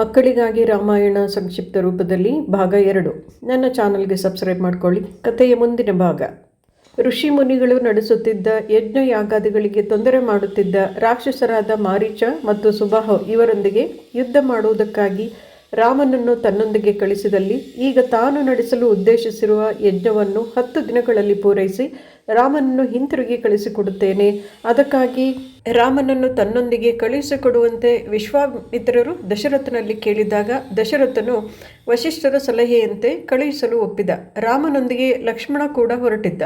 ಮಕ್ಕಳಿಗಾಗಿ ರಾಮಾಯಣ ಸಂಕ್ಷಿಪ್ತ ರೂಪದಲ್ಲಿ ಭಾಗ ಎರಡು. ನನ್ನ ಚಾನಲ್ಗೆ ಸಬ್ಸ್ಕ್ರೈಬ್ ಮಾಡ್ಕೊಳ್ಳಿ. ಕಥೆಯ ಮುಂದಿನ ಭಾಗ. ಋಷಿ ಮುನಿಗಳು ನಡೆಸುತ್ತಿದ್ದ ಯಜ್ಞ ಯಾಗಾದಿಗಳಿಗೆ ತೊಂದರೆ ಮಾಡುತ್ತಿದ್ದ ರಾಕ್ಷಸರಾದ ಮಾರೀಚ ಮತ್ತು ಸುಬಾಹು ಇವರೊಂದಿಗೆ ಯುದ್ಧ ಮಾಡುವುದಕ್ಕಾಗಿ ರಾಮನನ್ನು ತನ್ನೊಂದಿಗೆ ಕಳಿಸಿದಲ್ಲಿ ಈಗ ತಾನು ನಡೆಸಲು ಉದ್ದೇಶಿಸಿರುವ ಯಜ್ಞವನ್ನು ಹತ್ತು ದಿನಗಳಲ್ಲಿ ಪೂರೈಸಿ ರಾಮನನ್ನು ಹಿಂತಿರುಗಿ ಕಳಿಸಿಕೊಡುತ್ತೇನೆ. ಅದಕ್ಕಾಗಿ ರಾಮನನ್ನು ತನ್ನೊಂದಿಗೆ ಕಳುಹಿಸಿಕೊಡುವಂತೆ ವಿಶ್ವಾಮಿತ್ರರು ದಶರಥನಲ್ಲಿ ಕೇಳಿದಾಗ ದಶರಥನು ವಶಿಷ್ಠರ ಸಲಹೆಯಂತೆ ಕಳುಹಿಸಲು ಒಪ್ಪಿದ. ರಾಮನೊಂದಿಗೆ ಲಕ್ಷ್ಮಣ ಕೂಡ ಹೊರಟಿದ್ದ.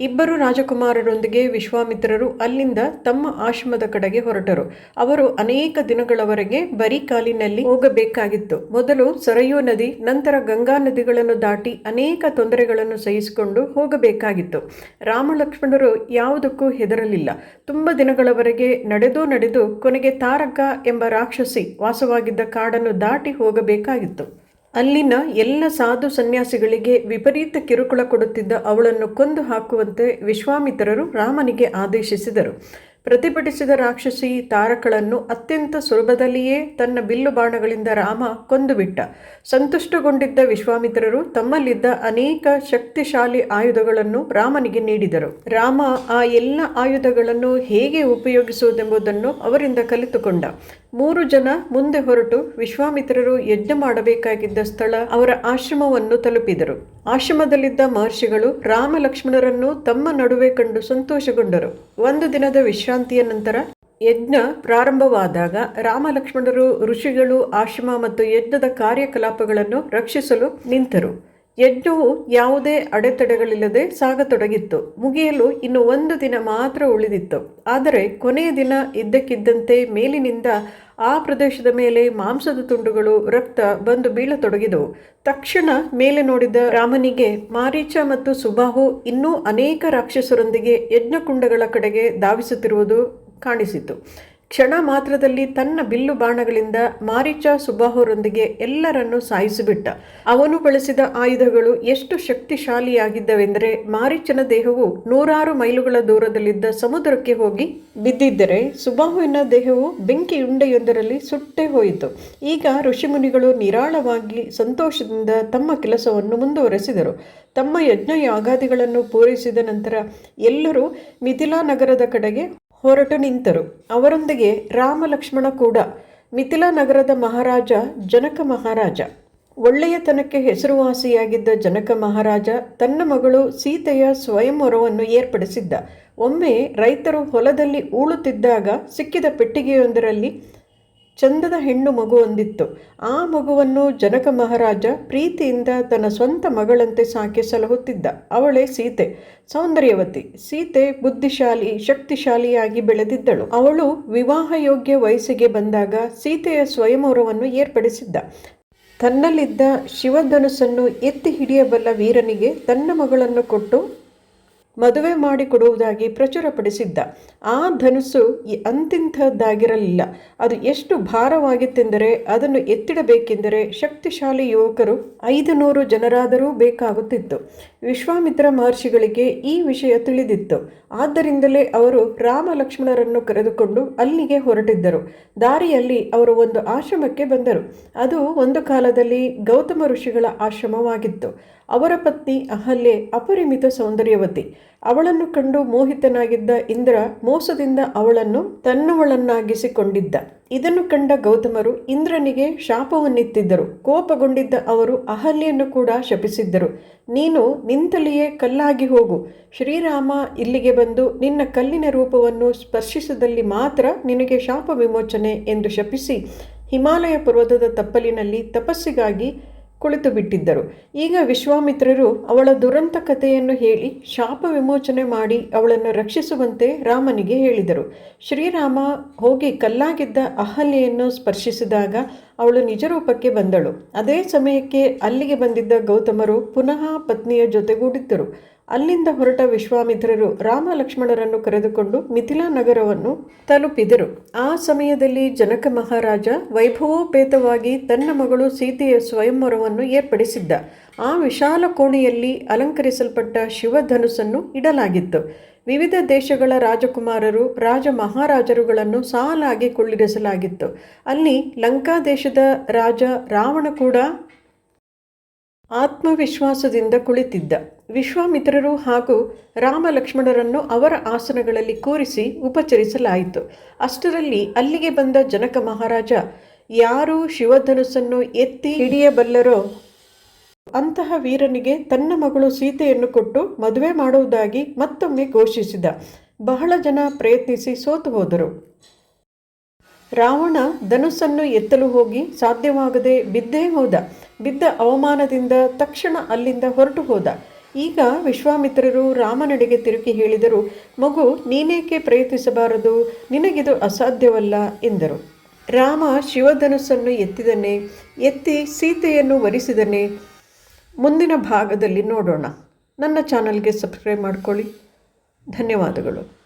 ಇಬ್ಬರು ರಾಜಕುಮಾರರೊಂದಿಗೆ ವಿಶ್ವಾಮಿತ್ರರು ಅಲ್ಲಿಂದ ತಮ್ಮ ಆಶ್ರಮದ ಕಡೆಗೆ ಹೊರಟರು. ಅವರು ಅನೇಕ ದಿನಗಳವರೆಗೆ ಬರೀ ಕಾಲಿನಲ್ಲಿ ಹೋಗಬೇಕಾಗಿತ್ತು. ಮೊದಲು ಸರಯೂ ನದಿ, ನಂತರ ಗಂಗಾ ನದಿಗಳನ್ನು ದಾಟಿ ಅನೇಕ ತೊಂದರೆಗಳನ್ನು ಸಹಿಸಿಕೊಂಡು ಹೋಗಬೇಕಾಗಿತ್ತು. ರಾಮ ಲಕ್ಷ್ಮಣರು ಯಾವುದಕ್ಕೂ ಹೆದರಲಿಲ್ಲ. ತುಂಬ ದಿನಗಳವರೆಗೆ ನಡೆದು ನಡೆದು ಕೊನೆಗೆ ತಾರಕ ಎಂಬ ರಾಕ್ಷಸಿ ವಾಸವಾಗಿದ್ದ ಕಾಡನ್ನು ದಾಟಿ ಹೋಗಬೇಕಾಗಿತ್ತು. ಅಲ್ಲಿನ ಎಲ್ಲ ಸಾಧು ಸನ್ಯಾಸಿಗಳಿಗೆ ವಿಪರೀತ ಕಿರುಕುಳ ಕೊಡುತ್ತಿದ್ದ ಅವಳನ್ನು ಕೊಂದು ಹಾಕುವಂತೆ ವಿಶ್ವಾಮಿತ್ರರು ರಾಮನಿಗೆ ಆದೇಶಿಸಿದರು. ಪ್ರತಿಭಟಿಸಿದ ರಾಕ್ಷಸಿ ತಾರಕಳನ್ನು ಅತ್ಯಂತ ಸುಲಭದಲ್ಲಿಯೇ ತನ್ನ ಬಿಲ್ಲು ಬಾಣಗಳಿಂದ ರಾಮ ಕೊಂದುಬಿಟ್ಟ. ಸಂತುಷ್ಟಗೊಂಡಿದ್ದ ವಿಶ್ವಾಮಿತ್ರರು ತಮ್ಮಲ್ಲಿದ್ದ ಅನೇಕ ಶಕ್ತಿಶಾಲಿ ಆಯುಧಗಳನ್ನು ರಾಮನಿಗೆ ನೀಡಿದರು. ರಾಮ ಆ ಎಲ್ಲ ಆಯುಧಗಳನ್ನು ಹೇಗೆ ಉಪಯೋಗಿಸುವುದೆಂಬುದನ್ನು ಅವರಿಂದ ಕಲಿತುಕೊಂಡ. ಮೂರು ಜನ ಮುಂದೆ ಹೊರಟು ವಿಶ್ವಾಮಿತ್ರರು ಯಜ್ಞ ಮಾಡಬೇಕಾಗಿದ್ದ ಸ್ಥಳ ಅವರ ಆಶ್ರಮವನ್ನು ತಲುಪಿದರು. ಆಶ್ರಮದಲ್ಲಿದ್ದ ಮಹರ್ಷಿಗಳು ರಾಮ ಲಕ್ಷ್ಮಣರನ್ನು ತಮ್ಮ ನಡುವೆ ಕಂಡು ಸಂತೋಷಗೊಂಡರು. ಒಂದು ದಿನದ ವಿಶ್ರಾಂತಿಯ ನಂತರ ಯಜ್ಞ ಪ್ರಾರಂಭವಾದಾಗ ರಾಮ ಲಕ್ಷ್ಮಣರು ಋಷಿಗಳು ಆಶ್ರಮ ಮತ್ತು ಯಜ್ಞದ ಕಾರ್ಯಕಲಾಪಗಳನ್ನು ರಕ್ಷಿಸಲು ನಿಂತರು. ಯಜ್ಞವು ಯಾವುದೇ ಅಡೆತಡೆಗಳಿಲ್ಲದೆ ಸಾಗತೊಡಗಿತ್ತು. ಮುಗಿಯಲು ಇನ್ನು ಒಂದು ದಿನ ಮಾತ್ರ ಉಳಿದಿತ್ತು. ಆದರೆ ಕೊನೆಯ ದಿನ ಇದ್ದಕ್ಕಿದ್ದಂತೆ ಮೇಲಿನಿಂದ ಆ ಪ್ರದೇಶದ ಮೇಲೆ ಮಾಂಸದ ತುಂಡುಗಳು ರಕ್ತ ಬಂದು ಬೀಳತೊಡಗಿದವು. ತಕ್ಷಣ ಮೇಲೆ ನೋಡಿದ ರಾಮನಿಗೆ, ಮಾರೀಚ ಮತ್ತು ಸುಬಾಹು ಇನ್ನೂ ಅನೇಕ ರಾಕ್ಷಸರೊಂದಿಗೆ ಯಜ್ಞಕುಂಡಗಳ ಕಡೆಗೆ ಧಾವಿಸುತ್ತಿರುವುದು ಕಾಣಿಸಿತು. ಕ್ಷಣ ಮಾತ್ರದಲ್ಲಿ ತನ್ನ ಬಿಲ್ಲು ಬಾಣಗಳಿಂದ ಮಾರಿಚ ಸುಬಾಹುರೊಂದಿಗೆ ಎಲ್ಲರನ್ನೂ ಸಾಯಿಸಿಬಿಟ್ಟ. ಅವನು ಬಳಸಿದ ಆಯುಧಗಳು ಎಷ್ಟು ಶಕ್ತಿಶಾಲಿಯಾಗಿದ್ದವೆಂದರೆ ಮಾರೀಚನ ದೇಹವು ನೂರಾರು ಮೈಲುಗಳ ದೂರದಲ್ಲಿದ್ದ ಸಮುದ್ರಕ್ಕೆ ಹೋಗಿ ಬಿದ್ದಿದ್ದರೆ ಸುಬಾಹುವಿನ ದೇಹವು ಬೆಂಕಿ ಉಂಡೆಯೊಂದರಲ್ಲಿ ಸುಟ್ಟೇ ಹೋಯಿತು. ಈಗ ಋಷಿಮುನಿಗಳು ನಿರಾಳವಾಗಿ ಸಂತೋಷದಿಂದ ತಮ್ಮ ಕೆಲಸವನ್ನು ಮುಂದುವರೆಸಿದರು. ತಮ್ಮ ಯಜ್ಞ ಯಾಗಾದಿಗಳನ್ನು ಪೂರೈಸಿದ ನಂತರ ಎಲ್ಲರೂ ಮಿಥಿಲಾ ನಗರದ ಕಡೆಗೆ ಹೊರಟು ನಿಂತರು. ಅವರೊಂದಿಗೆ ರಾಮ ಲಕ್ಷ್ಮಣ ಕೂಡ. ಮಿಥಿಲಾ ನಗರದ ಮಹಾರಾಜ ಜನಕ ಮಹಾರಾಜ. ಒಳ್ಳೆಯತನಕ್ಕೆ ಹೆಸರುವಾಸಿಯಾಗಿದ್ದ ಜನಕ ಮಹಾರಾಜ ತನ್ನ ಮಗಳು ಸೀತೆಯ ಸ್ವಯಂವರವನ್ನು ಏರ್ಪಡಿಸಿದ್ದ. ಒಮ್ಮೆ ರೈತರು ಹೊಲದಲ್ಲಿ ಉಳುತ್ತಿದ್ದಾಗ ಸಿಕ್ಕಿದ ಪೆಟ್ಟಿಗೆಯೊಂದರಲ್ಲಿ ಚಂದದ ಹೆಣ್ಣು ಮಗು ಹೊಂದಿತ್ತು ಆ ಮಗುವನ್ನು ಜನಕ ಮಹಾರಾಜ ಪ್ರೀತಿಯಿಂದ ತನ್ನ ಸ್ವಂತ ಮಗಳಂತೆ ಸಾಕಿ ಸಲಹುತ್ತಿದ್ದ. ಅವಳೇ ಸೀತೆ. ಸೌಂದರ್ಯವತಿ. ಸೀತೆ ಬುದ್ಧಿಶಾಲಿ, ಶಕ್ತಿಶಾಲಿಯಾಗಿ ಬೆಳೆದಿದ್ದಳು. ಅವಳು ವಿವಾಹ ಯೋಗ್ಯ ವಯಸ್ಸಿಗೆ ಬಂದಾಗ ಸೀತೆಯ ಸ್ವಯಂವರವನ್ನು ಏರ್ಪಡಿಸಿದ್ದ. ತನ್ನಲ್ಲಿದ್ದ ಶಿವಧನುಸ್ಸನ್ನು ಎತ್ತಿ ಹಿಡಿಯಬಲ್ಲ ವೀರನಿಗೆ ತನ್ನ ಮಗಳನ್ನು ಕೊಟ್ಟು ಮದುವೆ ಮಾಡಿಕೊಡುವುದಾಗಿ ಪ್ರಚುರಪಡಿಸಿದ್ದ. ಆ ಧನುಸ್ಸು ಅಂತಿಂಥದ್ದಾಗಿರಲಿಲ್ಲ. ಅದು ಎಷ್ಟು ಭಾರವಾಗಿತ್ತೆಂದರೆ ಅದನ್ನು ಎತ್ತಿಡಬೇಕೆಂದರೆ ಶಕ್ತಿಶಾಲಿ ಯುವಕರು ಐದು ನೂರು ಜನರಾದರೂ ಬೇಕಾಗುತ್ತಿತ್ತು. ವಿಶ್ವಾಮಿತ್ರ ಮಹರ್ಷಿಗಳಿಗೆ ಈ ವಿಷಯ ತಿಳಿದಿತ್ತು. ಆದ್ದರಿಂದಲೇ ಅವರು ರಾಮ ಲಕ್ಷ್ಮಣರನ್ನು ಕರೆದುಕೊಂಡು ಅಲ್ಲಿಗೆ ಹೊರಟಿದ್ದರು. ದಾರಿಯಲ್ಲಿ ಅವರು ಒಂದು ಆಶ್ರಮಕ್ಕೆ ಬಂದರು. ಅದು ಒಂದು ಕಾಲದಲ್ಲಿ ಗೌತಮ ಋಷಿಗಳ ಆಶ್ರಮವಾಗಿತ್ತು. ಅವರ ಪತ್ನಿ ಅಹಲ್ಯೆ ಅಪರಿಮಿತ ಸೌಂದರ್ಯವತಿ. ಅವಳನ್ನು ಕಂಡು ಮೋಹಿತನಾಗಿದ್ದ ಇಂದ್ರ ಮೋಸದಿಂದ ಅವಳನ್ನು ತನ್ನವಳನ್ನಾಗಿಸಿಕೊಂಡಿದ್ದ. ಇದನ್ನು ಕಂಡ ಗೌತಮರು ಇಂದ್ರನಿಗೆ ಶಾಪವನ್ನಿತ್ತಿದ್ದರು. ಕೋಪಗೊಂಡಿದ್ದ ಅವರು ಅಹಲ್ಯನ್ನು ಕೂಡ ಶಪಿಸಿದ್ದರು. ನೀನು ನಿಂತಲ್ಲಿಯೇ ಕಲ್ಲಾಗಿ ಹೋಗು. ಶ್ರೀರಾಮ ಇಲ್ಲಿಗೆ ಬಂದು ನಿನ್ನ ಕಲ್ಲಿನ ರೂಪವನ್ನು ಸ್ಪರ್ಶಿಸಿದಲ್ಲಿ ಮಾತ್ರ ನಿನಗೆ ಶಾಪ ವಿಮೋಚನೆ ಎಂದು ಶಪಿಸಿ ಹಿಮಾಲಯ ಪರ್ವತದ ತಪ್ಪಲಿನಲ್ಲಿ ತಪಸ್ಸಿಗಾಗಿ ಕುಳಿತು ಬಿಟ್ಟಿದ್ದರು ಈಗ ವಿಶ್ವಾಮಿತ್ರರು ಅವಳ ದುರಂತ ಕಥೆಯನ್ನು ಹೇಳಿ ಶಾಪ ವಿಮೋಚನೆ ಮಾಡಿ ಅವಳನ್ನು ರಕ್ಷಿಸುವಂತೆ ರಾಮನಿಗೆ ಹೇಳಿದರು. ಶ್ರೀರಾಮ ಹೋಗಿ ಕಲ್ಲಾಗಿದ್ದ ಅಹಲ್ಯೆಯನ್ನು ಸ್ಪರ್ಶಿಸಿದಾಗ ಅವಳು ನಿಜರೂಪಕ್ಕೆ ಬಂದಳು. ಅದೇ ಸಮಯಕ್ಕೆ ಅಲ್ಲಿಗೆ ಬಂದಿದ್ದ ಗೌತಮರು ಪುನಃ ಪತ್ನಿಯ ಜೊತೆಗೂಡಿದ್ದರು. ಅಲ್ಲಿಂದ ಹೊರಟ ವಿಶ್ವಾಮಿತ್ರರು ರಾಮ ಲಕ್ಷ್ಮಣರನ್ನು ಕರೆದುಕೊಂಡು ಮಿಥಿಲಾ ನಗರವನ್ನು ತಲುಪಿದರು. ಆ ಸಮಯದಲ್ಲಿ ಜನಕ ಮಹಾರಾಜ ವೈಭವೋಪೇತವಾಗಿ ತನ್ನ ಮಗಳು ಸೀತೆಯ ಸ್ವಯಂವರವನ್ನು ಏರ್ಪಡಿಸಿದ್ದ. ಆ ವಿಶಾಲ ಕೋಣೆಯಲ್ಲಿ ಅಲಂಕರಿಸಲ್ಪಟ್ಟ ಶಿವಧನುಸ್ಸನ್ನು ಇಡಲಾಗಿತ್ತು. ವಿವಿಧ ದೇಶಗಳ ರಾಜಕುಮಾರರು, ರಾಜ ಮಹಾರಾಜರುಗಳನ್ನು ಸಾಲಾಗಿ ಕುಳ್ಳಿರಿಸಲಾಗಿತ್ತು. ಅಲ್ಲಿ ಲಂಕಾ ದೇಶದ ರಾಜ ರಾವಣ ಕೂಡ ಆತ್ಮವಿಶ್ವಾಸದಿಂದ ಕುಳಿತಿದ್ದ. ವಿಶ್ವಾಮಿತ್ರರು ಹಾಗೂ ರಾಮ ಲಕ್ಷ್ಮಣರನ್ನು ಅವರ ಆಸನಗಳಲ್ಲಿ ಕೂರಿಸಿ ಉಪಚರಿಸಲಾಯಿತು. ಅಷ್ಟರಲ್ಲಿ ಅಲ್ಲಿಗೆ ಬಂದ ಜನಕ ಮಹಾರಾಜ, ಯಾರು ಶಿವಧನುಸ್ಸನ್ನು ಎತ್ತಿ ಹಿಡಿಯಬಲ್ಲರೋ, ಅಂತಹ ವೀರನಿಗೆ ತನ್ನ ಮಗಳು ಸೀತೆಯನ್ನು ಕೊಟ್ಟು ಮದುವೆ ಮಾಡುವುದಾಗಿ ಮತ್ತೊಮ್ಮೆ ಘೋಷಿಸಿದ. ಬಹಳ ಜನ ಪ್ರಯತ್ನಿಸಿ ಸೋತು ಹೋದರು. ರಾವಣ ಧನುಸ್ಸನ್ನು ಎತ್ತಲು ಹೋಗಿ ಸಾಧ್ಯವಾಗದೆ ಬಿದ್ದೇ ಹೋದ. ಬಿದ್ದ ಅವಮಾನದಿಂದ ತಕ್ಷಣ ಅಲ್ಲಿಂದ ಹೊರಟು ಹೋದ. ಈಗ ವಿಶ್ವಾಮಿತ್ರರು ರಾಮನಡೆಗೆ ತಿರುಗಿ ಹೇಳಿದರು, ಮಗು, ನೀನೇಕೆ ಪ್ರಯತ್ನಿಸಬಾರದು? ನಿನಗಿದು ಅಸಾಧ್ಯವಲ್ಲ ಎಂದರು. ರಾಮ ಶಿವಧನುಸ್ಸನ್ನು ಎತ್ತಿದನೆ, ಎತ್ತಿ ಸೀತೆಯನ್ನು ವರಿಸಿದನೆ. ಮುಂದಿನ ಭಾಗದಲ್ಲಿ ನೋಡೋಣ. ನನ್ನ ಚಾನಲ್ಗೆ ಸಬ್ಸ್ಕ್ರೈಬ್ ಮಾಡಿಕೊಳ್ಳಿ. ಧನ್ಯವಾದಗಳು.